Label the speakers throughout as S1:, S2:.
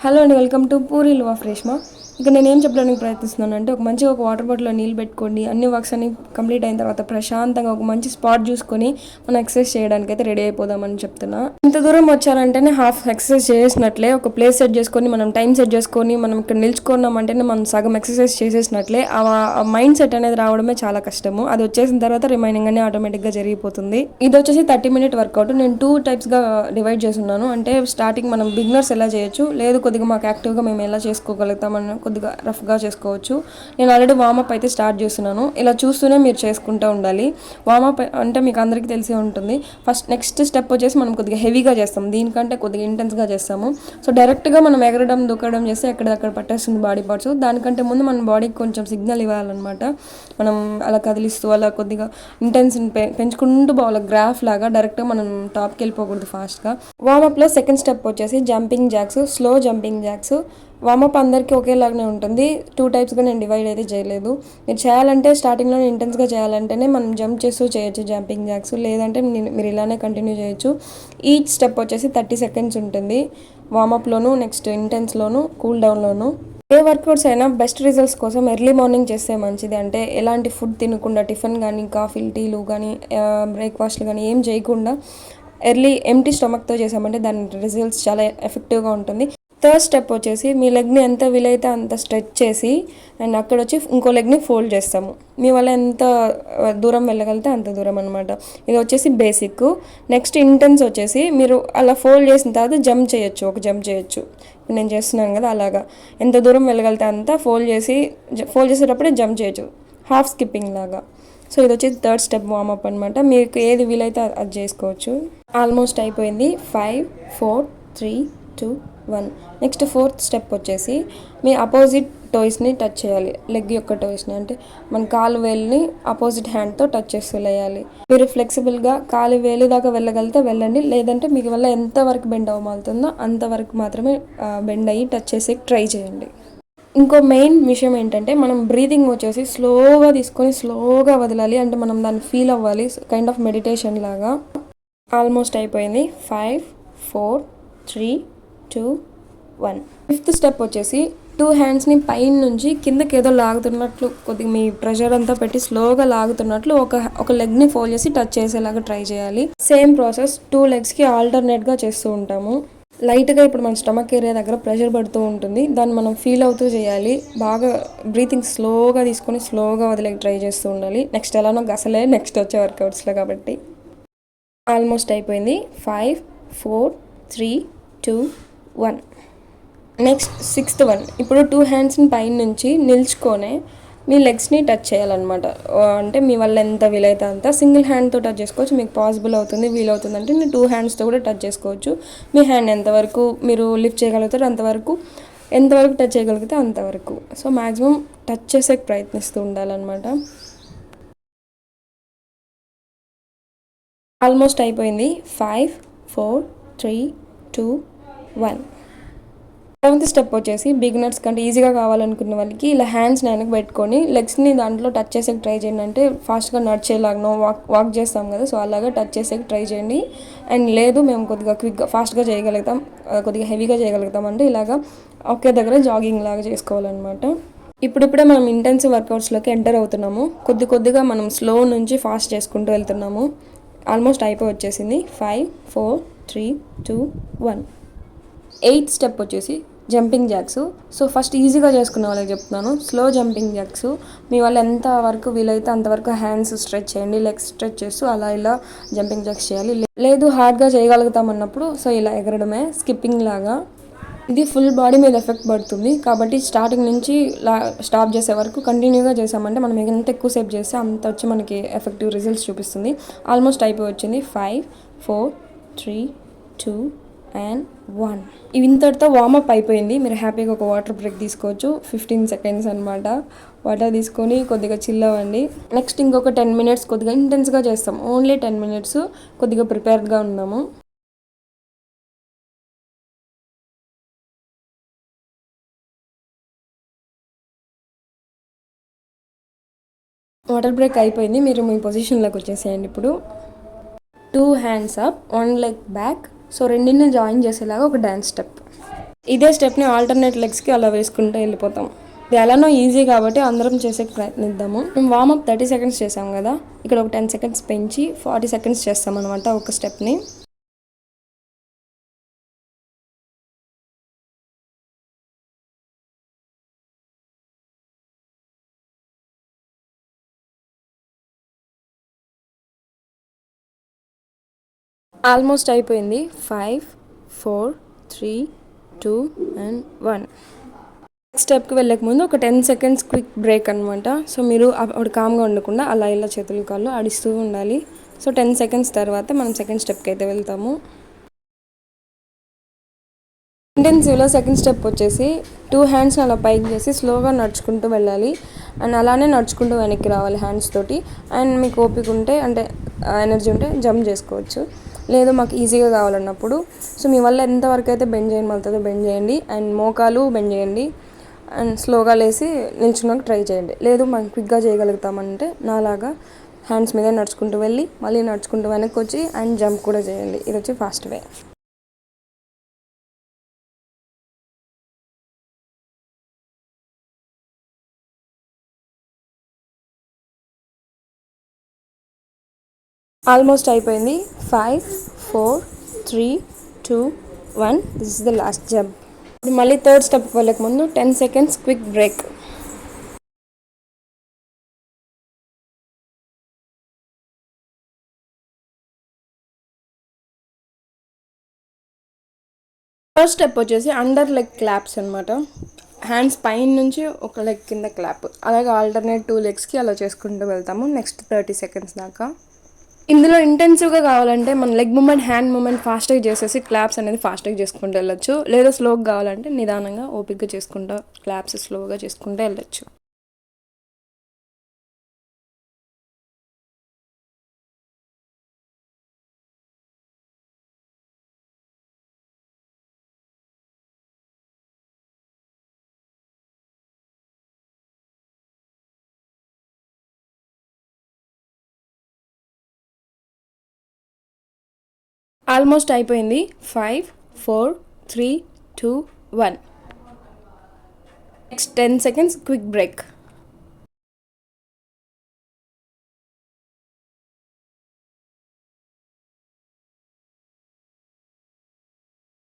S1: Hello అండి welcome to పూరి లువా ఫ్రేష్మా? ఇక నేను ఏం చెప్పడానికి ప్రయత్నిస్తున్నాను అంటే ఒక మంచిగా ఒక వాటర్ బాటిల్లో నీళ్ళు పెట్టుకోండి. అన్ని వర్క్స్ అన్ని కంప్లీట్ అయిన తర్వాత ప్రశాంతంగా ఒక మంచి స్పాట్ చూసుకొని మనం ఎక్సర్సైజ్ చేయడానికి అయితే రెడీ అయిపోదామని చెప్తున్నా. ఇంత దూరం వచ్చారంటేనే హాఫ్ ఎక్సర్సైజ్ చేసినట్లే ఒక ప్లేస్ సెట్ చేసుకొని మనం టైం సెట్ చేసుకొని మనం ఇక్కడ నిల్చుకున్నామంటేనే మనం సగం ఎక్సర్సైజ్ చేసేసినట్లే. ఆ మైండ్ సెట్ అనేది రావడమే చాలా కష్టము. అది వచ్చేసిన తర్వాత రిమైనింగ్ అనేది ఆటోమేటిక్గా జరిగిపోతుంది. ఇది వచ్చేసి థర్టీ మినిట్ వర్కౌట్ నేను టూ టైప్స్గా డివైడ్ చేస్తున్నాను. అంటే స్టార్టింగ్ మనం బిగినర్స్ ఎలా చేయొచ్చు? లేదు కొద్దిగా మాకు యాక్టివ్గా మేము ఎలా చేసుకోగలుగుతామని కొద్దిగా రఫ్గా చేసుకోవచ్చు. నేను ఆల్రెడీ వామప్ అయితే స్టార్ట్ చేస్తున్నాను. ఇలా చూస్తూనే మీరు చేసుకుంటూ ఉండాలి. వామప్ అంటే మీకు అందరికీ తెలిసే ఉంటుంది. ఫస్ట్ నెక్స్ట్ స్టెప్ వచ్చేసి మనం కొద్దిగా హెవీగా చేస్తాం. దీనికంటే కొద్దిగా ఇంటెన్స్గా చేస్తాము. సో డైరెక్ట్గా మనం ఎగరడం దుక్కడం చేస్తే ఎక్కడక్కడ పట్టేస్తుంది బాడీ పార్ట్స్ దానికంటే ముందు మన బాడీకి కొంచెం సిగ్నల్ ఇవ్వాలన్నమాట. మనం అలా కదిలిస్తూ అలా కొద్దిగా ఇంటెన్స్ పెంచుకుంటూ పోవాలి. గ్రాఫ్ లాగా డైరెక్ట్గా మనం టాప్కి వెళ్ళిపోకూడదు ఫాస్ట్గా వామప్లో సెకండ్ స్టెప్ వచ్చేసి jumping jacks slow jumping jacks warmup అందరికీ ఒకేలాగానే ఉంటుంది. టూ టైప్స్గా నేను డివైడ్ అయితే చేయలేదు. మీరు చేయాలంటే స్టార్టింగ్లో ఇంటెన్స్గా చేయాలంటేనే మనం జంప్ చేస్తూ చేయొచ్చు జంపింగ్ జాక్స్ లేదంటే మీరు ఇలానే కంటిన్యూ చేయొచ్చు. ఈచ్ స్టెప్ వచ్చేసి థర్టీ సెకండ్స్ ఉంటుంది. వామప్లోను నెక్స్ట్ ఇంటెన్స్లోను కూల్ డౌన్లోను ఏ వర్కౌట్స్ అయినా బెస్ట్ రిజల్ట్స్ కోసం ఎర్లీ మార్నింగ్ చేస్తే మంచిది. అంటే ఎలాంటి ఫుడ్ తినకుండా టిఫిన్ కానీ కాఫీలు టీలు కానీ బ్రేక్ఫాస్ట్లు కానీ ఏం చేయకుండా ఎర్లీ ఎంటీ స్టమక్తో చేసామంటే దాని రిజల్ట్స్ చాలా ఎఫెక్టివ్గా ఉంటుంది. థర్డ్ స్టెప్ వచ్చేసి మీ లెగ్ని ఎంత వీలైతే అంత స్ట్రెచ్ చేసి అండ్ అక్కడ వచ్చి ఇంకో లెగ్ని ఫోల్డ్ చేస్తాము. మీ వల్ల ఎంత దూరం వెళ్ళగలితే అంత దూరం అనమాట ఇది వచ్చేసి బేసిక్ నెక్స్ట్ ఇంటెన్స్ వచ్చేసి మీరు అలా ఫోల్డ్ చేసిన తర్వాత జంప్ చేయొచ్చు ఒక జంప్ చేయొచ్చు. నేను చేస్తున్నాను కదా అలాగా. ఎంత దూరం వెళ్ళగలితే అంత ఫోల్డ్ చేసి ఫోల్డ్ చేసేటప్పుడే జంప్ చేయొచ్చు. హాఫ్ స్కిప్పింగ్ లాగా. సో ఇది వచ్చేసి థర్డ్ స్టెప్ వామప్ అనమాట మీకు ఏది వీలైతే అది చేసుకోవచ్చు. ఆల్మోస్ట్ అయిపోయింది. Five four three two one. Next fourth step వచ్చేసి మీ అపోజిట్ టోయ్స్ని టచ్ చేయాలి. లెగ్ యొక్క టోయ్స్ని అంటే మన కాలు వేలుని అపోజిట్ హ్యాండ్తో టచ్ చేస్తూ లేయాలి. మీరు ఫ్లెక్సిబుల్గా కాలు వేలు దాకా వెళ్ళగలిగితే వెళ్ళండి. లేదంటే మీకు వల్ల ఎంతవరకు బెండ్ అవ్వమవుతుందో అంతవరకు మాత్రమే బెండ్ అయ్యి టచ్ చేసి ట్రై చేయండి. ఇంకో మెయిన్ విషయం ఏంటంటే మనం బ్రీతింగ్ వచ్చేసి స్లోగా తీసుకొని స్లోగా వదలాలి. అంటే మనం దాన్ని ఫీల్ అవ్వాలి. కైండ్ ఆఫ్ మెడిటేషన్ లాగా. ఆల్మోస్ట్ అయిపోయింది. Five four three two one. Fifth step వచ్చేసి టూ హ్యాండ్స్ని పైన నుంచి కిందకి ఏదో లాగుతున్నట్లు కొద్దిగా మీ ప్రెషర్ అంతా పెట్టి స్లోగా లాగుతున్నట్లు ఒక ఒక లెగ్ని ఫోల్డ్ చేసి టచ్ చేసేలాగా ట్రై చేయాలి. సేమ్ ప్రాసెస్ టూ లెగ్స్కి ఆల్టర్నేట్గా చేస్తూ ఉంటాము. లైట్గా ఇప్పుడు మన స్టమక్ ఏరియా దగ్గర ప్రెషర్ పడుతూ ఉంటుంది. దాన్ని మనం ఫీల్ అవుతూ చేయాలి. బాగా బ్రీతింగ్ స్లోగా తీసుకొని స్లోగా వదిలేకి ట్రై చేస్తూ ఉండాలి. నెక్స్ట్ ఎలానో గసలే నెక్స్ట్ వచ్చే వర్కౌట్స్లో కాబట్టి. ఆల్మోస్ట్ అయిపోయింది. Five four three two one next sixth one. ఇప్పుడు టూ హ్యాండ్స్ని పైన నుంచి నిల్చుకొని మీ లెగ్స్ని టచ్ చేయాలన్నమాట. అంటే మీ వల్ల ఎంత వీలైతే అంత సింగిల్ హ్యాండ్తో టచ్ చేసుకోవచ్చు. మీకు పాసిబుల్ అవుతుంది వీలవుతుంది అంటే నేను టూ హ్యాండ్స్తో కూడా టచ్ చేసుకోవచ్చు. మీ హ్యాండ్ ఎంతవరకు మీరు లిఫ్ట్ చేయగలుగుతారో అంతవరకు ఎంతవరకు టచ్ చేయగలిగితే అంతవరకు సో మ్యాక్సిమం టచ్ చేసే ప్రయత్నిస్తూ ఉండాలన్నమాట. ఆల్మోస్ట్ అయిపోయింది. Five four three two one. Seventh step వచ్చేసి బిగినర్స్ కంటే ఈజీగా కావాలనుకున్న వాళ్ళకి ఇలా హ్యాండ్స్ వెనక్కి పెట్టుకొని లెగ్స్ని దాంట్లో టచ్ చేసేకి ట్రై చేయండి. అంటే ఫాస్ట్గా నడిచేలాగనో వాక్ వాక్ చేస్తాం కదా సో అలాగా టచ్ చేసేకి ట్రై చేయండి. అండ్ లేదు మేము కొద్దిగా క్విక్గా ఫాస్ట్గా చేయగలుగుతాం కొద్దిగా హెవీగా చేయగలుగుతాం అంటే ఇలాగా ఒకే దగ్గర జాగింగ్ లాగా చేసుకోవాలన్నమాట. ఇప్పుడిప్పుడే మనం ఇంటెన్సివ్ వర్కౌట్స్లోకి ఎంటర్ అవుతున్నాము. కొద్ది కొద్దిగా మనం స్లో నుంచి ఫాస్ట్ చేసుకుంటూ వెళ్తున్నాము. ఆల్మోస్ట్ అయిపోయి వచ్చేసింది. Five four three two one. Eighth step వచ్చేసి జంపింగ్ జాక్స్. సో ఫస్ట్ ఈజీగా చేసుకునే వాళ్ళకి చెప్తున్నాను. Slow jumping jacks. మీ వల్ల ఎంత వరకు వీలైతే అంతవరకు హ్యాండ్స్ స్ట్రెచ్ చేయండి లెగ్స్ స్ట్రెచ్ చేస్తూ అలా ఇలా జంపింగ్ జాక్స్ చేయాలి. లేదు హార్డ్గా చేయగలుగుతాం అన్నప్పుడు సో ఇలా ఎగరడమే స్కిప్పింగ్ లాగా. ఇది ఫుల్ బాడీ మీద ఎఫెక్ట్ పడుతుంది. కాబట్టి స్టార్టింగ్ నుంచి లా స్టాప్ చేసే వరకు కంటిన్యూగా చేసామంటే మనం ఎంత ఎక్కువసేపు చేస్తే అంత వచ్చి మనకి ఎఫెక్టివ్ రిజల్ట్స్ చూపిస్తుంది. ఆల్మోస్ట్ అయిపోయి వచ్చింది. Five four three two and one. ఇవి ఇంతటితో వార్మప్ అయిపోయింది. మీరు హ్యాపీగా ఒక వాటర్ బ్రేక్ తీసుకోవచ్చు. ఫిఫ్టీన్ సెకండ్స్ అనమాట వాటర్ తీసుకొని కొద్దిగా చిల్ అవ్వండి. నెక్స్ట్ ఇంకొక టెన్ మినిట్స్ కొద్దిగా ఇంటెన్స్గా చేస్తాం. ఓన్లీ టెన్ మినిట్స్ కొద్దిగా ప్రిపేర్డ్గా ఉన్నాము. వాటర్ బ్రేక్ అయిపోయింది. మీరు మీ పొజిషన్లోకి వచ్చేసేయండి ఇప్పుడు. Two hands up one leg back so రెండింటిని జాయిన్ చేసేలాగా ఒక డ్యాన్స్ స్టెప్. ఇదే స్టెప్ని ఆల్టర్నేట్ లెగ్స్కి అలా వేసుకుంటూ వెళ్ళిపోతాం. ఇది ఎలానో ఈజీ కాబట్టి అందరం చేసే ప్రయత్నిద్దాము. మేము వార్మప్ థర్టీ సెకండ్స్ చేసాం కదా ఇక్కడ ఒక టెన్ సెకండ్స్ పెంచి ఫార్టీ సెకండ్స్ చేస్తాం అనమాట ఒక స్టెప్ని. ఆల్మోస్ట్ అయిపోయింది. Five four three two and one. Next స్టెప్కి వెళ్ళక ముందు ఒక టెన్ సెకండ్స్ క్విక్ బ్రేక్ అనమాట సో మీరు అప్పుడు కామ్గా ఉండకుండా అలా ఇలా చేతులు కాళ్ళు అడిస్తూ ఉండాలి. సో టెన్ సెకండ్స్ తర్వాత మనం సెకండ్ స్టెప్కి అయితే వెళ్తాము. ఇంటెన్సివ్లో సెకండ్ స్టెప్ వచ్చేసి టూ హ్యాండ్స్ని అలా పైకి చేసి స్లోగా నడుచుకుంటూ వెళ్ళాలి. అండ్ అలానే నడుచుకుంటూ వెనక్కి రావాలి హ్యాండ్స్ తోటి. అండ్ మీకు ఓపిక ఉంటే అంటే ఎనర్జీ ఉంటే జంప్ చేసుకోవచ్చు. లేదు మాకు ఈజీగా కావాలన్నప్పుడు. సో మీ వల్ల ఎంతవరకు అయితే బెండ్ చేయమవుతుందో బెండ్ చేయండి. అండ్ మోకాలు బెండ్ చేయండి. అండ్ స్లోగా లేసి నిల్చున్నాక ట్రై చేయండి. లేదు మనం క్విక్గా చేయగలుగుతామంటే నాలాగా హ్యాండ్స్ మీదే నడుచుకుంటూ వెళ్ళి మళ్ళీ నడుచుకుంటూ వెనక్కి వచ్చి అండ్ జంప్ కూడా చేయండి. ఇది వచ్చి ఫాస్ట్ వే. ఆల్మోస్ట్ అయిపోయింది. Five four three two one. This is the last jump ఇప్పుడు మళ్ళీ థర్డ్ స్టెప్ వెళ్ళక ముందు ten seconds quick break. First step వచ్చేసి అండర్ లెగ్ క్లాప్స్ అనమాట హ్యాండ్స్ పైన నుంచి ఒక లెగ్ కింద క్లాప్ అలాగే ఆల్టర్నేట్ టూ లెగ్స్కి అలా చేసుకుంటూ వెళ్తాము. నెక్స్ట్ థర్టీ సెకండ్స్ దాకా. ఇందులో ఇంటెన్సివ్గా కావాలంటే మన లెగ్ మూమెంట్ హ్యాండ్ మూమెంట్ ఫాస్ట్గా చేసేసి క్లాప్స్ అనేది ఫాస్ట్గా చేసుకుంటూ వెళ్ళొచ్చు. లేదా స్లోగా కావాలంటే నిదానంగా ఓపిక్గా చేసుకుంటూ క్లాప్స్ స్లోగా చేసుకుంటూ వెళ్ళొచ్చు. ఆల్మోస్ట్ అయిపోయింది. Five four three two one. Next ten seconds quick break.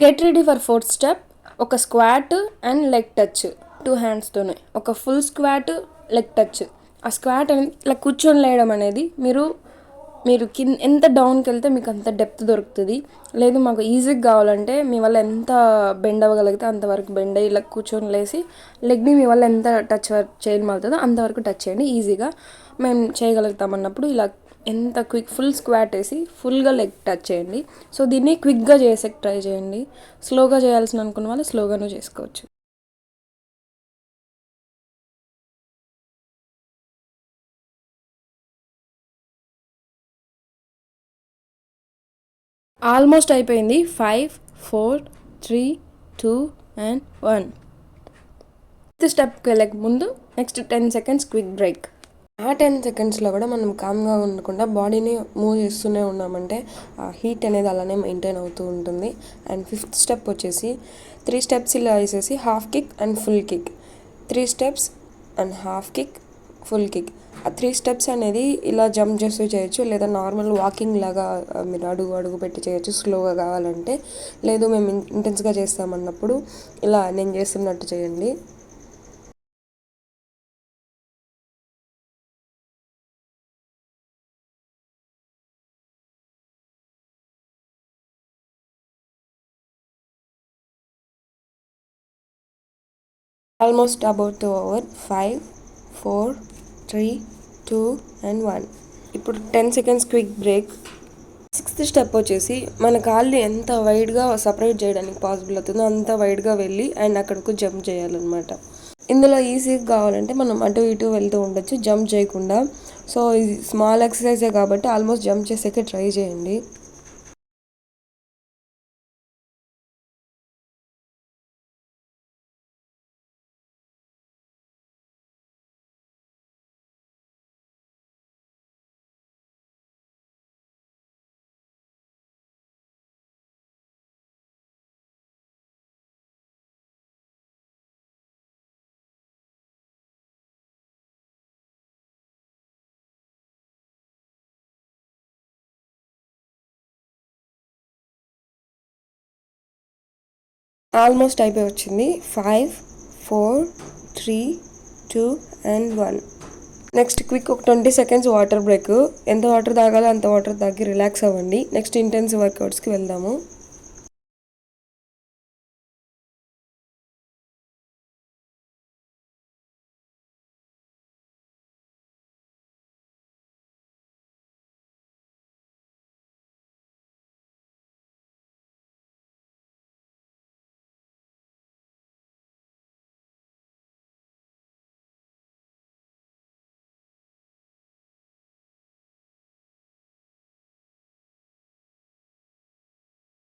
S1: Get ready for fourth step. ఒక squat and leg touch. Two హ్యాండ్స్తోనే ఒక ఫుల్ స్క్వాట్ లెగ్ టచ్. ఆ స్క్వాట్ అనేది ఇలా కూర్చొని లేయడం అనేది మీరు మీరు కింద ఎంత డౌన్కి వెళ్తే మీకు అంత డెప్త్ దొరుకుతుంది. లేదు మాకు ఈజీగా కావాలంటే మీ వల్ల ఎంత బెండ్ అవ్వగలిగితే అంతవరకు బెండ్ అయ్యి ఇలా కూర్చొని లేసి లెగ్ని మీ వల్ల ఎంత టచ్ చేయగలుగుతుందో అంతవరకు టచ్ చేయండి ఈజీగా. మేము చేయగలుగుతాం అన్నప్పుడు ఇలా ఎంత క్విక్ ఫుల్ స్క్వాట్ వేసి ఫుల్గా లెగ్ టచ్ చేయండి. సో దీన్ని క్విక్గా చేసే ట్రై చేయండి. స్లోగా చేయాల్సిన అనుకున్న వాళ్ళు స్లోగాను చేసుకోవచ్చు. ఆల్మోస్ట్ అయిపోయింది. Five four three two and one. Fifth స్టెప్కి వెళ్ళక ముందు next ten seconds quick break ఆ టెన్ సెకండ్స్లో కూడా మనం కామ్గా ఉండకుండా బాడీని మూవ్ చేస్తూనే ఉన్నామంటే ఆ హీట్ అనేది అలానే మెయింటైన్ అవుతూ ఉంటుంది. అండ్ ఫిఫ్త్ స్టెప్ వచ్చేసి త్రీ స్టెప్స్ ఇలా వేసేసి half kick and full kick three steps and half kick full kick ఆ త్రీ స్టెప్స్ అనేది ఇలా జంప్ చేస్తూ చేయొచ్చు లేదా నార్మల్ వాకింగ్ లాగా మీరు అడుగు అడుగు పెట్టి చేయొచ్చు స్లోగా కావాలంటే. లేదు మేము ఇంటెన్స్గా చేస్తామన్నప్పుడు ఇలా నేను చేస్తున్నట్టు చేయండి. Almost about to over five four three two and one. ఇప్పుడు ten seconds quick break. Sixth step వచ్చేసి మన కాళ్ళు ఎంత వైడ్గా సపరేట్ చేయడానికి పాసిబుల్ అవుతుందో అంత వైడ్గా వెళ్ళి అండ్ అక్కడకు జంప్ చేయాలన్నమాట. ఇందులో ఈజీగా కావాలంటే మనం అటు ఇటు వెళ్తూ ఉండొచ్చు జంప్ చేయకుండా. సో ఇది స్మాల్ ఎక్సర్సైజే కాబట్టి ఆల్మోస్ట్ జంప్ చేసేకే ట్రై చేయండి. ఆల్మోస్ట్ అయిపోయి వచ్చింది. Five four three two and one next quick ఒక ట్వంటీ సెకండ్స్ వాటర్ బ్రేక్ ఎంత వాటర్ తాగాలో అంత వాటర్ తాగి రిలాక్స్ అవ్వండి. నెక్స్ట్ ఇంటెన్సివ్ వర్కౌట్స్కి వెళ్దాము.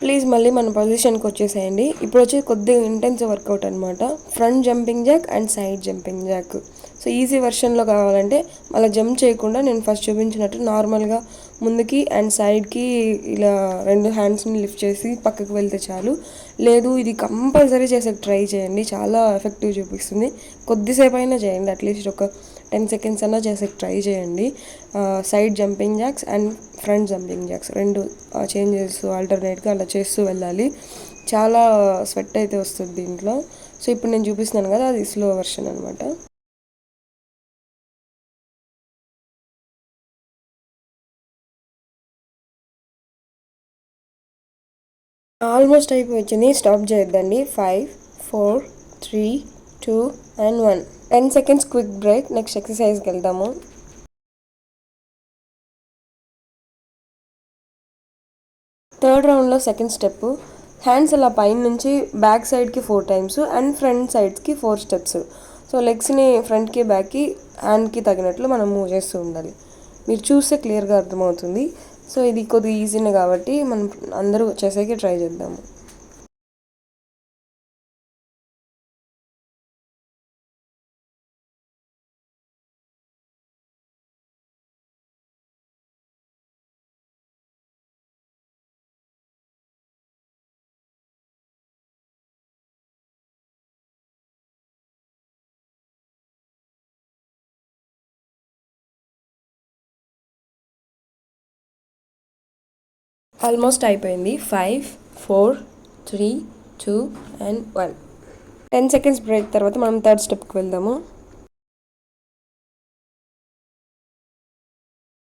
S1: ప్లీజ్ మళ్ళీ మన పొజిషన్కి వచ్చేసేయండి. ఇప్పుడు వచ్చి కొద్దిగా ఇంటెన్స్ వర్కౌట్ అనమాట front jumping jack and side jumping jack so easy వెర్షన్లో కావాలంటే మళ్ళీ జంప్ చేయకుండా నేను ఫస్ట్ చూపించినట్టు నార్మల్గా ముందుకి అండ్ సైడ్కి ఇలా రెండు హ్యాండ్స్ని లిఫ్ట్ చేసి పక్కకు వెళ్తే చాలు. లేదు ఇది కంపల్సరీ చేసే ట్రై చేయండి. చాలా ఎఫెక్టివ్ చూపిస్తుంది. కొద్దిసేపు అయినా చేయండి. అట్లీస్ట్ ఒక టెన్ సెకండ్స్ అన్నా చేసే ట్రై చేయండి. Side jumping jacks and front jumping jacks రెండు చేంజెస్ ఆల్టర్నేట్గా అలా చేస్తూ వెళ్ళాలి. చాలా స్వెట్ అయితే వస్తుంది దీంట్లో. సో ఇప్పుడు నేను చూపిస్తున్నాను కదా అది స్లో వర్షన్ అనమాట ఆల్మోస్ట్ అయిపోయి వచ్చింది స్టాప్ చేయొద్దండి five four three two and one. Ten seconds quick break. Next ఎక్సర్సైజ్కి వెళ్దాము. థర్డ్ రౌండ్లో సెకండ్ స్టెప్ హ్యాండ్స్ అలా పైన నుంచి బ్యాక్ సైడ్కి ఫోర్ టైమ్స్ అండ్ ఫ్రంట్ సైడ్స్కి ఫోర్ స్టెప్స్. సో లెగ్స్ని ఫ్రంట్కి బ్యాక్కి హ్యాండ్కి తగినట్లు మనం మూవ్ చేస్తూ ఉండాలి. మీరు చూస్తే క్లియర్గా అర్థమవుతుంది. సో ఇది కొద్దిగా ఈజీనే కాబట్టి మనం అందరూ చేసేకి ట్రై చేద్దాము. ఆల్మోస్ట్ అయిపోయింది. Five four three two and one. Ten seconds break తర్వాత మనం థర్డ్ స్టెప్కి వెళ్దాము.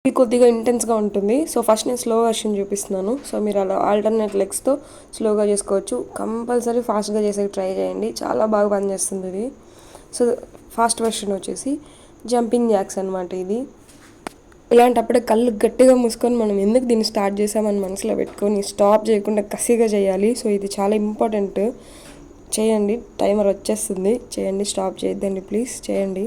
S1: ఇది కొద్దిగా ఇంటెన్స్గా ఉంటుంది. సో ఫస్ట్ నేను స్లో వర్షన్ చూపిస్తున్నాను. సో మీరు అలా ఆల్టర్నేట్ లెగ్స్తో స్లోగా చేసుకోవచ్చు. కంపల్సరీ ఫాస్ట్గా చేసే ట్రై చేయండి. చాలా బాగా పనిచేస్తుంది ఇది. సో ఫాస్ట్ వర్షన్ వచ్చేసి జంపింగ్ జాక్స్ అనమాట ఇది. ఇలాంటప్పుడే కళ్ళు గట్టిగా మూసుకొని మనం ఎందుకు దీన్ని స్టార్ట్ చేసామని మనసులో పెట్టుకొని స్టాప్ చేయకుండా కసిగా చేయాలి. సో ఇది చాలా ఇంపార్టెంట్ చేయండి. టైమర్ వచ్చేస్తుంది. చేయండి. స్టాప్ చేయొద్దండి. ప్లీజ్ చేయండి.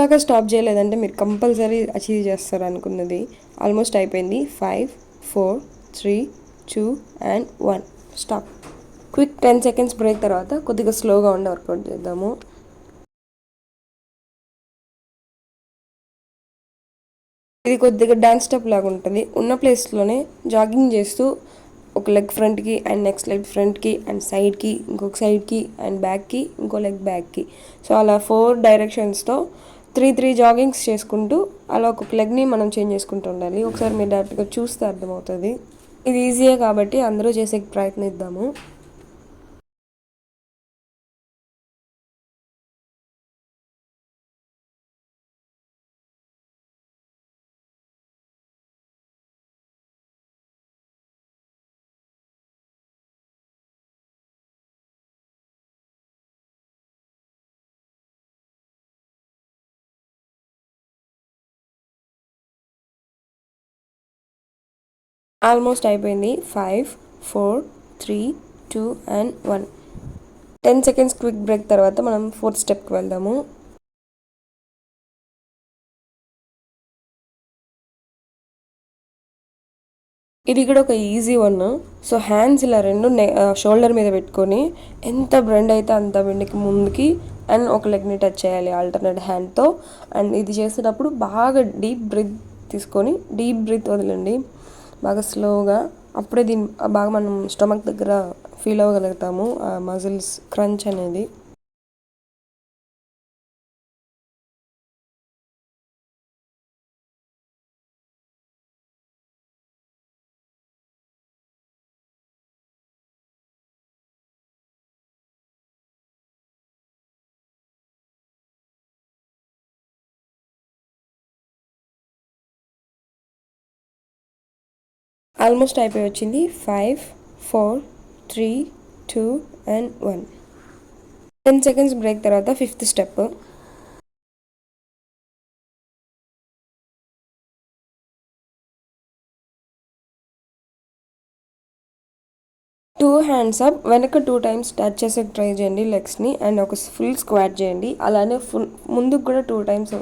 S1: దాకా స్టాప్ చేయలేదంటే మీరు కంపల్సరీ అచీవ్ చేస్తారు అనుకున్నది. ఆల్మోస్ట్ అయిపోయింది. Five four three two and one stop quick ten seconds break తర్వాత కొద్దిగా స్లోగా ఉండే వర్కౌట్ చేద్దాము. ఇది కొద్దిగా డ్యాన్స్ స్టెప్ లాగా ఉంటుంది. ఉన్న ప్లేస్లోనే జాగింగ్ చేస్తూ ఒక లెగ్ ఫ్రంట్కి అండ్ నెక్స్ట్ లెగ్ ఫ్రంట్కి అండ్ సైడ్కి ఇంకొక సైడ్కి అండ్ బ్యాక్కి ఇంకో లెగ్ బ్యాక్కి సో అలా ఫోర్ డైరెక్షన్స్తో త్రీ త్రీ జాగింగ్స్ చేసుకుంటూ అలా ఒక లెగ్ని మనం చేంజ్ చేసుకుంటూ ఉండాలి. ఒకసారి మీరు డైరెక్ట్గా చూస్తే అర్థమవుతుంది. ఇది ఈజీయే కాబట్టి అందరూ చేసే ప్రయత్నిద్దాము. ఆల్మోస్ట్ అయిపోయింది. Five four three two and one. Ten seconds quick break తర్వాత మనం ఫోర్త్ స్టెప్కి వెళ్దాము. ఇది కూడా ఒక ఈజీ వన్. సో హ్యాండ్స్ ఇలా రెండు షోల్డర్ మీద పెట్టుకొని ఎంత బ్రెండ్ అయితే అంత బెండ్కి ముందుకి అండ్ ఒక లెగ్ని టచ్ చేయాలి ఆల్టర్నేట్ హ్యాండ్తో. అండ్ ఇది చేసేటప్పుడు బాగా డీప్ బ్రీత్ తీసుకొని డీప్ బ్రీత్ వదలండి. బాగా స్లోగా అప్పుడే దీని బాగా మనం స్టమక్ దగ్గర ఫీల్ అవ్వగలుగుతాము. ఆ మజిల్స్ క్రంచ్ అనేది. ఆల్మోస్ట్ అయిపోయి వచ్చింది. Five four three two and one. Ten seconds break తర్వాత fifth step. Two hands up. వెనక టూ టైమ్స్ టచ్ చేసే ట్రై చేయండి లెగ్స్ని అండ్ ఒక ఫుల్ స్క్వాట్ చేయండి. అలానే ఫుల్ ముందుకు కూడా టూ టైమ్స్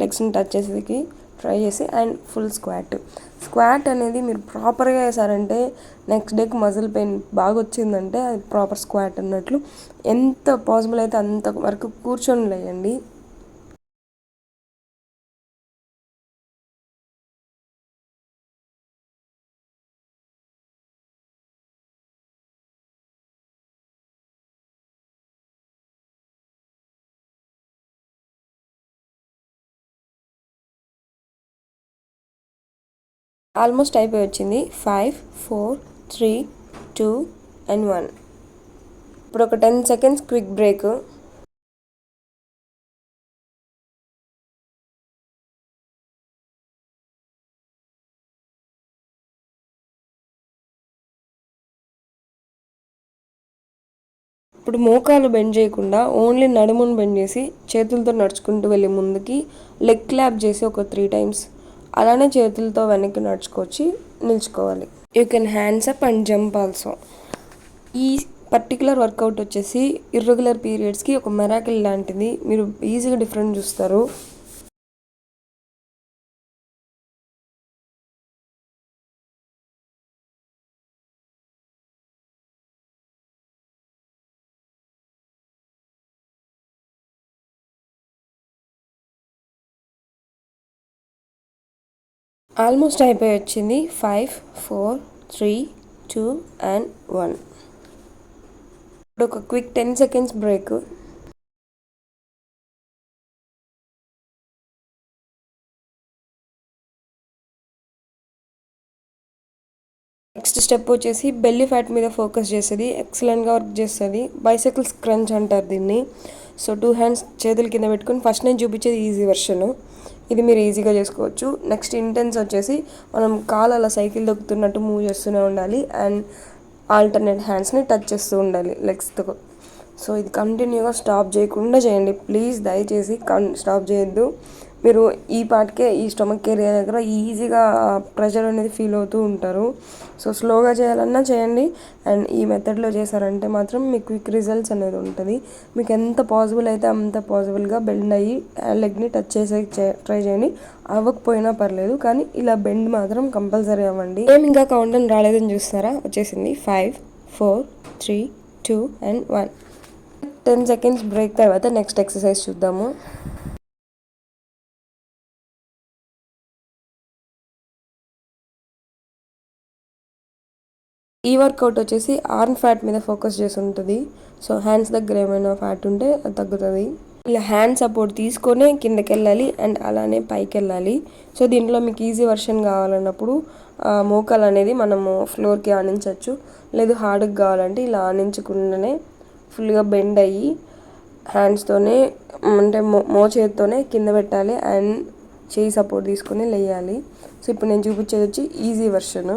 S1: లెగ్స్ని టచ్ చేసేకి ట్రై చేసి అండ్ ఫుల్ స్క్వాట్. స్క్వాట్ అనేది మీరు ప్రాపర్గా వేసారంటే నెక్స్ట్ డేకి మజిల్ పెయిన్ బాగా వచ్చిందంటే అది ప్రాపర్ స్క్వాట్ అన్నట్లు ఎంత పాసిబుల్ అయితే అంత వరకు కూర్చొని లేయండి ఆల్మోస్ట్ అయిపోయి వచ్చింది five four three two and one. ఇప్పుడు ఒక టెన్ సెకండ్స్ క్విక్ బ్రేక్. ఇప్పుడు మోకాలు బెండ్ చేయకుండా ఓన్లీ నడుమును బెండ్ చేసి చేతులతో నడుచుకుంటూ వెళ్ళి ముందుకి లెగ్ క్లాప్ చేసి ఒక త్రీ టైమ్స్ అలానే చేతులతో వెనక్కి నడుచుకొచ్చి నిల్చుకోవాలి. You can hands up and jump also ఈ పర్టికులర్ వర్కౌట్ వచ్చేసి ఇర్రెగ్యులర్ పీరియడ్స్కి ఒక మెరాకిల్ లాంటిది. మీరు ఈజీగా డిఫరెంట్ చూస్తారు. ఆల్మోస్ట్ అయిపోయి వచ్చింది. Five four three two and one. ఇప్పుడు ఒక quick ten seconds break. Next step వచ్చేసి బెల్లీ ఫ్యాట్ మీద ఫోకస్ చేసేది ఎక్సలెంట్గా వర్క్ చేస్తుంది. బైసైకిల్ స్క్రంచ్ అంటారు దీన్ని. సో టూ హ్యాండ్స్ చేతుల కింద పెట్టుకుని ఫస్ట్ నేను చూపించేది ఈజీ వెర్షన్. ఇది మీరు ఈజీగా చేసుకోవచ్చు. నెక్స్ట్ ఇంటెన్స్ వచ్చేసి మనం కాలు అలా సైకిల్ దొక్కుతున్నట్టు మూవ్ చేస్తూనే ఉండాలి. అండ్ ఆల్టర్నేట్ హ్యాండ్స్ని టచ్ చేస్తూ ఉండాలి లెగ్స్తో సో ఇది కంటిన్యూగా స్టాప్ చేయకుండా చేయండి. ప్లీజ్ దయచేసి కన్ స్టాప్ చేయొద్దు. మీరు ఈ పార్ట్కే ఈ స్టమక్ ఏరియా దగ్గర ఈజీగా ప్రెషర్ అనేది ఫీల్ అవుతూ ఉంటారు. సో స్లోగా చేయాలన్నా చేయండి. అండ్ ఈ మెథడ్లో చేశారంటే మాత్రం మీకు క్విక్ రిజల్ట్స్ అనేది ఉంటుంది. మీకు ఎంత పాసిబుల్ అయితే అంత పాసిబుల్గా బెండ్ అయ్యి లెగ్ని టచ్ చేసే ట్రై చేయండి. అవ్వకపోయినా పర్లేదు కానీ ఇలా బెండ్ మాత్రం కంపల్సరీ అవ్వండి. ఏం ఇంకా కౌంటన్ రాలేదని చూస్తారా? వచ్చేసింది five four three two and one. Ten seconds break తర్వాత నెక్స్ట్ ఎక్సర్సైజ్ చూద్దాము. ఈ వర్కౌట్ వచ్చేసి ఆర్మ్ ఫ్యాట్ మీద ఫోకస్ చేసి ఉంటుంది. సో హ్యాండ్స్ దగ్గర ఏమైనా ఫ్యాట్ ఉంటే అది తగ్గుతుంది. ఇలా హ్యాండ్ సపోర్ట్ తీసుకొని కిందకి వెళ్ళాలి అండ్ అలానే పైకి వెళ్ళాలి సో దీంట్లో మీకు ఈజీ వర్షన్ కావాలన్నప్పుడు మోకాలు అనేది మనము ఫ్లోర్కి ఆనించవచ్చు లేదు హార్డ్కి కావాలంటే ఇలా ఆనించకుండానే ఫుల్గా బెండ్ అయ్యి హ్యాండ్స్తోనే అంటే మో మో చేతితోనే కింద పెట్టాలి అండ్ చేయి సపోర్ట్ తీసుకొని లేయాలి. సో ఇప్పుడు నేను చూపించేది వచ్చి ఈజీ వర్షన్.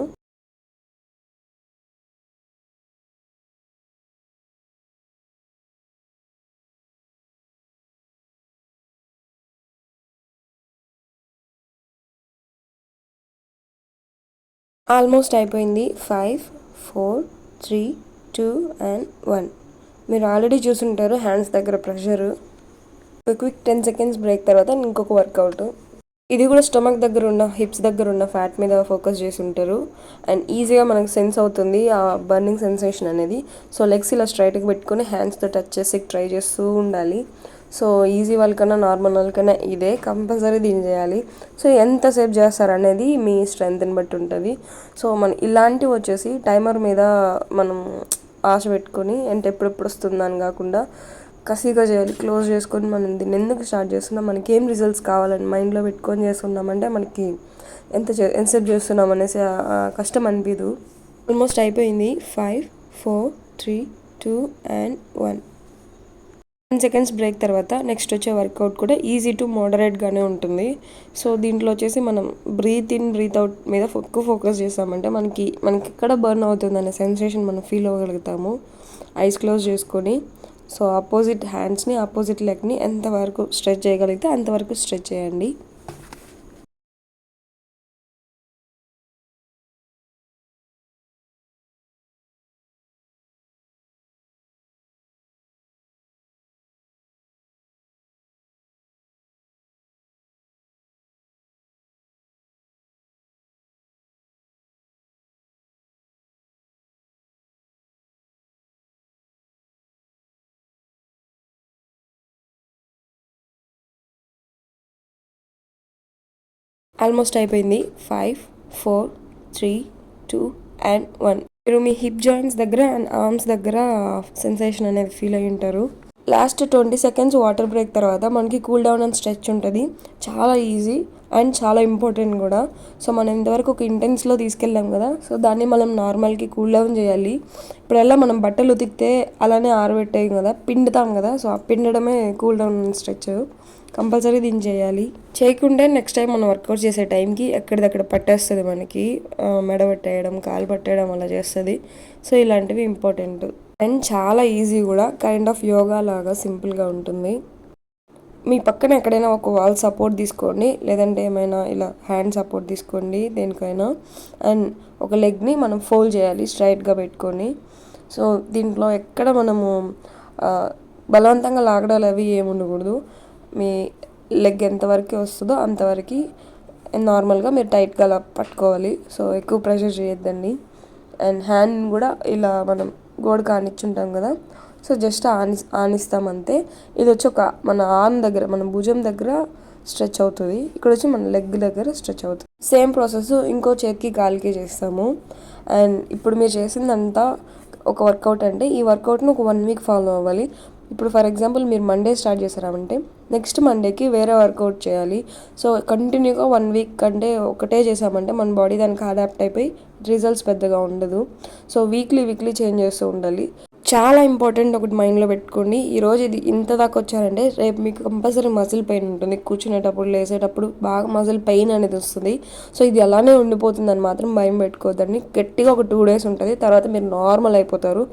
S1: ఆల్మోస్ట్ అయిపోయింది. Five four three two and one. మీరు ఆల్రెడీ చూసుంటారు హ్యాండ్స్ దగ్గర ప్రెషరు. ఒక క్విక్ టెన్ సెకండ్స్ బ్రేక్ తర్వాత ఇంకొక వర్కౌట్. ఇది కూడా స్టమక్ దగ్గర ఉన్న హిప్స్ దగ్గర ఉన్న ఫ్యాట్ మీద ఫోకస్ చేసి ఉంటారు అండ్ ఈజీగా మనకు సెన్స్ అవుతుంది ఆ బర్నింగ్ సెన్సేషన్ అనేది. సో లెగ్స్ ఇలా స్ట్రైట్గా పెట్టుకొని హ్యాండ్స్తో టచ్ చేసి ట్రై చేస్తూ ఉండాలి. సో ఈజీ వాళ్ళకన్నా నార్మల్ వాళ్ళకైనా ఇదే కంపల్సరీ దీన్ని చేయాలి. సో ఎంతసేపు చేస్తారు అనేది మీ స్ట్రెంగ్త్ని బట్టి ఉంటుంది. సో మన ఇలాంటివి వచ్చేసి టైమర్ మీద మనం ఆశ పెట్టుకొని అంటే ఎప్పుడెప్పుడు వస్తుందని కాకుండా కసిగా చేయాలి క్లోజ్ చేసుకొని మనం దీన్ని ఎందుకు స్టార్ట్ చేస్తున్నాం మనకి ఏం రిజల్ట్స్ కావాలని మైండ్లో పెట్టుకొని చేస్తున్నామంటే మనకి ఎంత చే ఎంతసేపు చేస్తున్నాం అనేసి కష్టం అనిపించదు ఆల్మోస్ట్ అయిపోయింది. Five four three two and one. Ten seconds break తర్వాత నెక్స్ట్ వచ్చే వర్కౌట్ కూడా ఈజీ టు మోడరేట్గానే ఉంటుంది. సో దీంట్లో వచ్చేసి మనం బ్రీత్ ఇన్ బ్రీత్ అవుట్ మీద ఎక్కువ ఫోకస్ చేస్తామంటే మనకి మనకి ఎక్కడ బర్న్ అవుతుంది అనే సెన్సేషన్ మనం ఫీల్ అవ్వగలుగుతాము. ఐస్ క్లోజ్ చేసుకొని సో ఆపోజిట్ హ్యాండ్స్ని ఆపోజిట్ లెగ్ని ఎంతవరకు స్ట్రెచ్ చేయగలిగితే అంతవరకు స్ట్రెచ్ చేయండి. ఆల్మోస్ట్ అయిపోయింది. Five four three two and one మీరు మీ హిప్ జాయింట్స్ దగ్గర అండ్ ఆర్మ్స్ దగ్గర uh, సెన్సేషన్ అనేది ఫీల్ అయ్యి ఉంటారు. Last twenty seconds water break తర్వాత మనకి కూల్ డౌన్ అండ్ స్ట్రెచ్ ఉంటుంది. చాలా ఈజీ అండ్ చాలా ఇంపార్టెంట్ కూడా. సో మనం ఇంతవరకు ఒక ఇంటెన్స్లో తీసుకెళ్ళాం కదా. సో దాన్ని మనం నార్మల్కి కూల్ డౌన్ చేయాలి. ఇప్పుడల్లా మనం బట్టలు ఉతికితే అలానే ఆరబెట్టాం కదా. పిండుతాం కదా. సో ఆ పిండడమే కూల్ డౌన్ స్ట్రెచ్ కంపల్సరీ దీన్ని చేయాలి చేయకుంటే నెక్స్ట్ టైం మనం వర్కౌట్ చేసే టైంకి ఎక్కడిదక్కడ పట్టేస్తుంది మనకి. మెడ పట్టేయడం కాలు పట్టేయడం అలా చేస్తుంది. సో ఇలాంటివి ఇంపార్టెంట్ అండ్ చాలా ఈజీ కూడా కైండ్ ఆఫ్ యోగా లాగా సింపుల్గా ఉంటుంది. మీ పక్కన ఎక్కడైనా ఒక వాల్ సపోర్ట్ తీసుకోండి. లేదంటే ఏమైనా ఇలా హ్యాండ్ సపోర్ట్ తీసుకోండి దేనికైనా. అండ్ ఒక లెగ్ని మనం ఫోల్డ్ చేయాలి స్ట్రైట్గా పెట్టుకొని. సో దీంట్లో ఎక్కడ మనము బలవంతంగా లాగడాలు అవి ఏమి ఉండకూడదు మీ లెగ్ ఎంతవరకు వస్తుందో అంతవరకు నార్మల్గా మీరు టైట్గా అలా పట్టుకోవాలి. సో ఎక్కువ ప్రెషర్ చేయొద్దండి. అండ్ హ్యాండ్ కూడా ఇలా మనం గోడ ఆనిచ్చుంటాం కదా. సో జస్ట్ ఆని ఆనిస్తాం అంతే ఇది వచ్చి ఒక మన ఆర్మ్ దగ్గర మన భుజం దగ్గర స్ట్రెచ్ అవుతుంది. ఇక్కడ వచ్చి మన లెగ్ దగ్గర స్ట్రెచ్ అవుతుంది. సేమ్ ప్రాసెస్ ఇంకో చేతికి కాలికి చేస్తాము. అండ్ ఇప్పుడు మీరు చేసిందంతా ఒక వర్కౌట్ అంటే ఈ వర్కౌట్ను ఒక వన్ వీక్ ఫాలో అవ్వాలి. ఇప్పుడు ఫర్ ఎగ్జాంపుల్ మీరు మండే స్టార్ట్ చేశారంటే నెక్స్ట్ మండేకి వేరే వర్కౌట్ చేయాలి. సో కంటిన్యూగా వన్ వీక్ అంటే ఒకటే చేసామంటే మన బాడీ దానికి అడాప్ట్ అయిపోయి రిజల్ట్స్ పెద్దగా ఉండదు. సో వీక్లీ వీక్లీ చేంజ్ చేస్తూ ఉండాలి. చాలా ఇంపార్టెంట్ ఒకటి మైండ్లో పెట్టుకోండి. ఈరోజు ఇది ఇంత దాకా వచ్చారంటే రేపు మీకు కంపల్సరీ మజిల్ పెయిన్ ఉంటుంది. కూర్చునేటప్పుడు లేసేటప్పుడు బాగా మజిల్ పెయిన్ అనేది వస్తుంది. సో ఇది అలానే ఉండిపోతుందని మాత్రం భయం పెట్టుకోవద్దండి. గట్టిగా ఒక టూ డేస్ ఉంటుంది. తర్వాత మీరు నార్మల్ అయిపోతారు.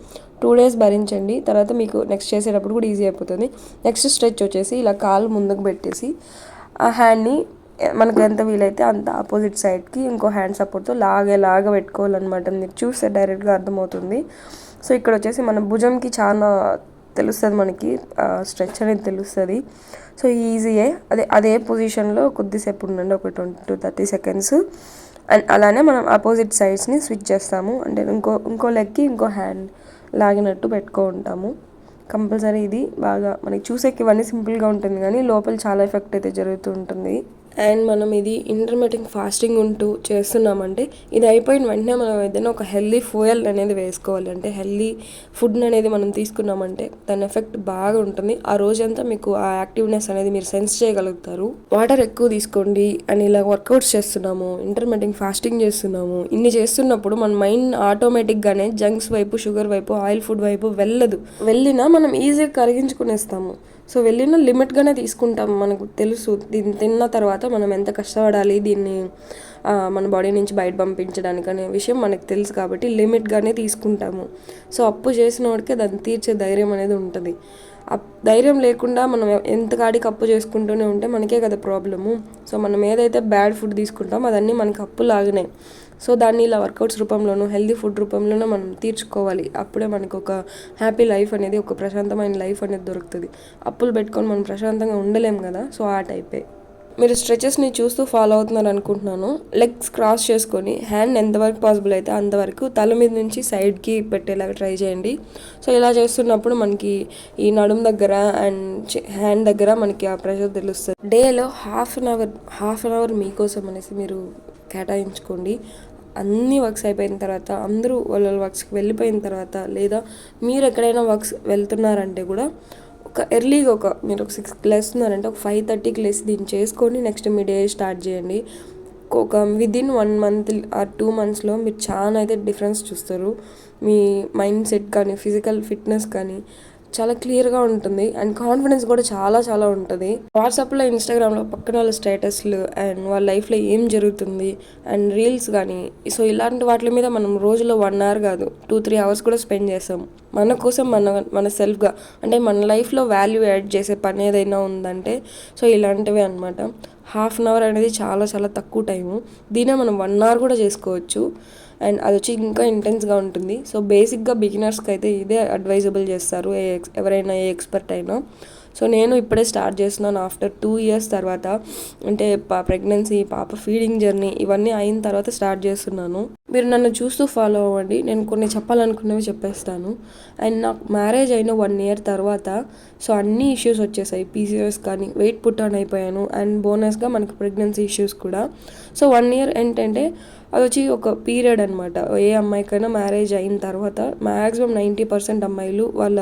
S1: టూ డేస్ భరించండి. తర్వాత మీకు నెక్స్ట్ చేసేటప్పుడు కూడా ఈజీ అయిపోతుంది. నెక్స్ట్ స్ట్రెచ్ వచ్చేసి ఇలా కాలు ముందుకు పెట్టేసి ఆ హ్యాండ్ని మనకు ఎంత వీలైతే అంత ఆపోజిట్ సైడ్కి ఇంకో హ్యాండ్ సపోర్ట్తో లాగే లాగా పెట్టుకోవాలన్నమాట. మీరు చూస్తే డైరెక్ట్గా అర్థమవుతుంది. సో ఇక్కడ వచ్చేసి మన భుజంకి చాలా తెలుస్తుంది మనకి స్ట్రెచ్ అనేది తెలుస్తుంది. సో ఈజీయే. అదే అదే పొజిషన్లో కొద్దిసేపు ఉండండి ఒక twenty two thirty seconds. And అలానే మనం ఆపోజిట్ సైడ్స్ని స్విచ్ చేస్తాము. అంటే ఇంకో ఇంకో లెగ్కి ఇంకో హ్యాండ్ లాగినట్టు పెట్టుకో ఉంటాము. కంపల్సరీ ఇది బాగా మనకి చూసేకి ఇవన్నీ సింపుల్గా ఉంటుంది కానీ లోపల చాలా ఎఫెక్ట్ అయితే జరుగుతూ ఉంటుంది. అండ్ మనం ఇది ఇంటర్మీడియట్ ఫాస్టింగ్ ఉంటూ చేస్తున్నామంటే ఇది అయిపోయిన వెంటనే మనం ఏదైనా ఒక హెల్దీ ఫోయల్ అనేది వేసుకోవాలి. అంటే హెల్దీ ఫుడ్ అనేది మనం తీసుకున్నామంటే దాని ఎఫెక్ట్ బాగా ఉంటుంది. ఆ రోజంతా మీకు ఆ యాక్టివ్నెస్ అనేది మీరు సెన్స్ చేయగలుగుతారు. వాటర్ ఎక్కువ తీసుకోండి అని ఇలా వర్కౌట్స్ చేస్తున్నాము. ఇంటర్మీడియట్ ఫాస్టింగ్ చేస్తున్నాము. ఇన్ని చేస్తున్నప్పుడు మన మైండ్ ఆటోమేటిక్గానే జంక్స్ వైపు షుగర్ వైపు ఆయిల్ ఫుడ్ వైపు వెళ్ళదు. వెళ్ళినా మనం ఈజీగా కరిగించుకునేస్తాము. సో వెళ్ళిన లిమిట్గానే తీసుకుంటాం మనకు తెలుసు. దీన్ని తిన్న తర్వాత మనం ఎంత కష్టపడాలి దీన్ని మన బాడీ నుంచి బయట పంపించడానికి అనే విషయం మనకు తెలుసు కాబట్టి లిమిట్గానే తీసుకుంటాము. సో అప్పు చేసిన వాడికి దాన్ని తీర్చే ధైర్యం అనేది ఉంటుంది. ధైర్యం లేకుండా మనం ఎంత కాడికి అప్పు చేసుకుంటూనే ఉంటే మనకే కదా ప్రాబ్లము సో మనం ఏదైతే బ్యాడ్ ఫుడ్ తీసుకుంటామో అదన్నీ మనకి అప్పు లాగానే సో దాన్ని ఇలా వర్కౌట్స్ రూపంలోనూ హెల్దీ ఫుడ్ రూపంలోనూ మనం తీర్చుకోవాలి. అప్పుడే మనకు ఒక హ్యాపీ లైఫ్ అనేది ఒక ప్రశాంతమైన లైఫ్ అనేది దొరుకుతుంది. అప్పులు పెట్టుకొని మనం ప్రశాంతంగా ఉండలేం కదా సో ఆ టైపే. మీరు స్ట్రెచెస్ని చూస్తూ ఫాలో అవుతున్నారు అనుకుంటున్నాను. లెగ్స్ క్రాస్ చేసుకొని హ్యాండ్ ఎంతవరకు పాసిబుల్ అయితే అంతవరకు తల మీద నుంచి సైడ్కి పెట్టేలాగా ట్రై చేయండి. సో ఇలా చేస్తున్నప్పుడు మనకి ఈ నడుం దగ్గర అండ్ హ్యాండ్ దగ్గర మనకి ఆ ప్రెషర్ తెలుస్తుంది. డేలో half an hour half an hour మీకోసం అనేసి మీరు కేటాయించుకోండి. అన్ని వర్క్స్ అయిపోయిన తర్వాత అందరూ వాళ్ళ వాళ్ళ వర్క్స్కి వెళ్ళిపోయిన తర్వాత లేదా మీరు ఎక్కడైనా వర్క్స్ వెళ్తున్నారంటే కూడా ఒక ఎర్లీగా ఒక మీరు ఒక సిక్స్కి లేస్తున్నారంటే ఒక ఫైవ్ థర్టీకి లేసి దీన్ని చేసుకొని నెక్స్ట్ మీ డే స్టార్ట్ చేయండి. ఒక within one month or two మంత్స్లో మీరు చాలా అయితే డిఫరెన్స్ చూస్తారు. మీ మైండ్ సెట్ కానీ ఫిజికల్ ఫిట్నెస్ కానీ చాలా క్లియర్గా ఉంటుంది. అండ్ కాన్ఫిడెన్స్ కూడా చాలా చాలా ఉంటుంది. వాట్సాప్లో ఇన్స్టాగ్రామ్లో పక్కన వాళ్ళ స్టేటస్లు అండ్ వాళ్ళ లైఫ్లో ఏం జరుగుతుంది అండ్ రీల్స్ కానీ సో ఇలాంటి వాటి మీద మనం రోజులో వన్ అవర్ కాదు టూ త్రీ అవర్స్ కూడా స్పెండ్ చేస్తాం. మన కోసం మన మన సెల్ఫ్గా అంటే మన లైఫ్లో వాల్యూ యాడ్ చేసే పని ఏదైనా ఉందంటే సో ఇలాంటివే అనమాట హాఫ్ అన్ అవర్ అనేది చాలా చాలా తక్కువ టైము. దీనే మనం వన్ అవర్ కూడా చేసుకోవచ్చు. అండ్ అది వచ్చి ఇంకా ఇంటెన్స్గా ఉంటుంది. సో బేసిక్గా బిగినర్స్కి అయితే ఇదే అడ్వైజబుల్ చేస్తారు. ఏ ఎక్స్ ఎవరైనా ఏ ఎక్స్పర్ట్ అయినా. సో నేను ఇప్పుడే స్టార్ట్ చేస్తున్నాను. ఆఫ్టర్ టూ ఇయర్స్ తర్వాత అంటే పా ప్రెగ్నెన్సీ పాప ఫీడింగ్ జర్నీ ఇవన్నీ అయిన తర్వాత స్టార్ట్ చేస్తున్నాను. మీరు నన్ను చూస్తూ ఫాలో అవ్వండి. నేను కొన్ని చెప్పాలనుకున్నవి చెప్పేస్తాను. అండ్ నాకు మ్యారేజ్ అయిన వన్ ఇయర్ తర్వాత సో అన్ని ఇష్యూస్ వచ్చేసాయి. పీసీఎస్ కానీ వెయిట్ పుట్ ఆన్ అయిపోయాను. అండ్ బోనస్గా మనకు ప్రెగ్నెన్సీ ఇష్యూస్ కూడా. సో వన్ ఇయర్ ఏంటంటే అది వచ్చి ఒక పీరియడ్ అనమాట ఏ అమ్మాయికైనా మ్యారేజ్ అయిన తర్వాత మ్యాక్సిమం నైంటీ పర్సెంట్ అమ్మాయిలు వాళ్ళ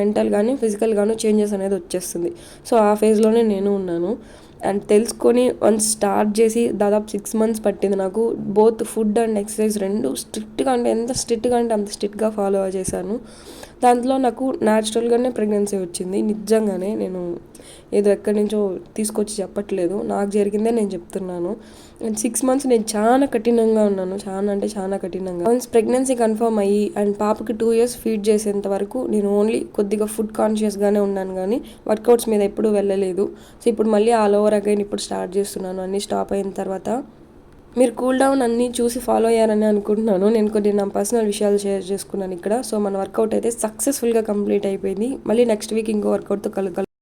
S1: మెంటల్ కానీ ఫిజికల్ కానీ చేంజెస్ అనేది వచ్చేస్తుంది. సో ఆ ఫేజ్లోనే నేను ఉన్నాను. అండ్ తెలుసుకొని వన్స్ స్టార్ట్ చేసి దాదాపు సిక్స్ మంత్స్ పట్టింది నాకు. బోత్ ఫుడ్ అండ్ ఎక్సర్సైజ్ రెండు స్ట్రిక్ట్గా అంటే ఎంత స్ట్రిక్ట్గా అంటే అంత స్ట్రిక్ట్గా ఫాలో చేశాను. దాంట్లో నాకు న్యాచురల్గానే ప్రెగ్నెన్సీ వచ్చింది. నిజంగానే నేను ఏదో ఎక్కడి నుంచో తీసుకొచ్చి చెప్పట్లేదు. నాకు జరిగిందే నేను చెప్తున్నాను. అండ్ సిక్స్ మంత్స్ నేను చాలా కఠినంగా ఉన్నాను. చాలా అంటే చాలా కఠినంగా. వన్స్ ప్రెగ్నెన్సీ కన్ఫర్మ్ అయ్యి అండ్ పాపకి టూ ఇయర్స్ ఫీడ్ చేసేంత వరకు నేను ఓన్లీ కొద్దిగా ఫుడ్ కాన్షియస్గానే ఉన్నాను కానీ వర్కౌట్స్ మీద ఎప్పుడూ వెళ్ళలేదు. సో ఇప్పుడు మళ్ళీ ఆల్ ఓవర్ అగైన్ ఇప్పుడు స్టార్ట్ చేస్తున్నాను. అన్నీ స్టాప్ అయిన తర్వాత మీరు కూల్ డౌన్ అన్నీ చూసి ఫాలో అయ్యారని అనుకుంటున్నాను. నేను కొన్ని నా పర్సనల్ విషయాలు షేర్ చేసుకున్నాను ఇక్కడ. సో మన వర్కౌట్ అయితే సక్సెస్ఫుల్గా కంప్లీట్ అయిపోయింది. మళ్ళీ నెక్స్ట్ వీక్ ఇంకో వర్కౌట్తో కలు